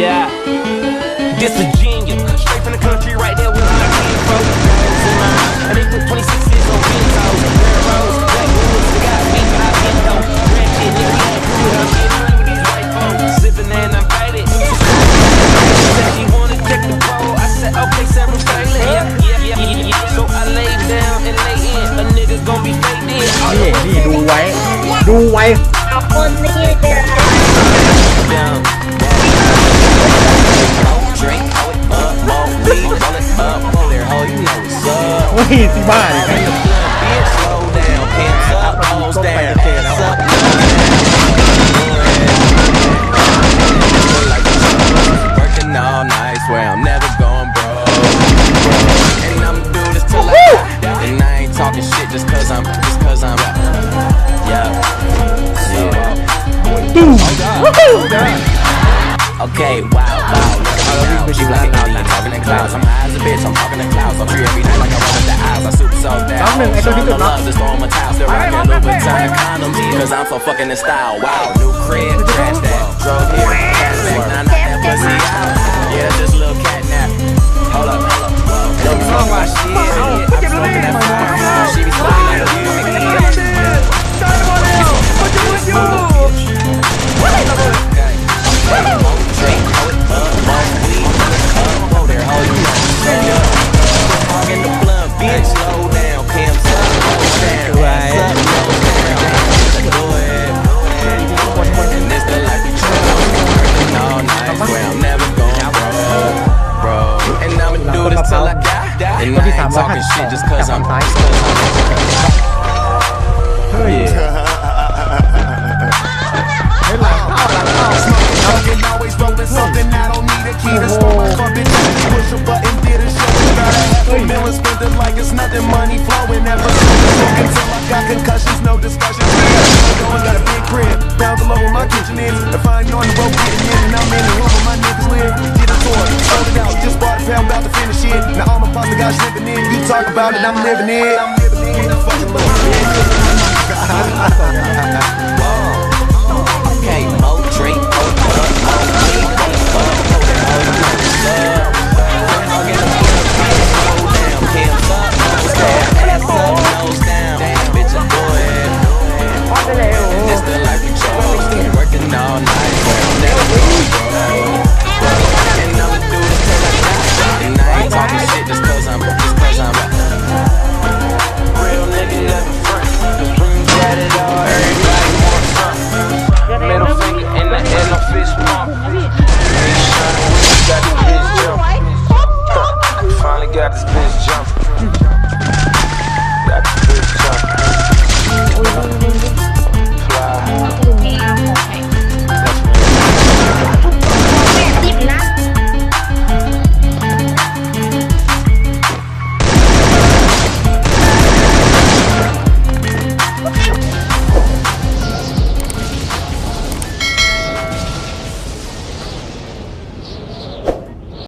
Yeah. This a genius. Straight from the country, right there where I came from. My. I think with 26 is on Pintos. Red Rose, Black Woods, they got me by Pinto. Red shit, nigga, we ain't cool with shit. With these white folks. Zipping and I'm faded. Said she wanna check the pole. I said, okay, Sarah Franklin. Yeah, yeah, yeah, yeah, yeah. So I lay down and lay in. A nigga gon' be faded. Yeah, Yeah, yeah. do white. Do white. I. Down. I'ma do this till I die. And I ain't talking shit just cause I'm, just cause I'm, yeah. Yeah. Okay, wow, wow, all the weak bitch, you lying. Talking in clouds, I'm high as a bitch, I'm talking in clouds. I'm free every night like I run with the eyes. I soup so down. Showing the love, just throwing my towels. They're rocking Louboutin condoms because I'm so fucking in style. Wow, new crib, trash that. Drove here, cashback, nah, not that pussy out. Yeah, just look. And คน I ที่ ain't talking shit 352 just จาก cause ฝั่ I'm งซ้าย just 'cause I'm เฮ้ย Smoking, always rolling something. I don't need a key to start my car, bitch. I just push a button, did a show. Got a half a million, spent it like it's nothing. Money flowing, never smoking till I got concussions, no discussion. Talk about it, I'm living it.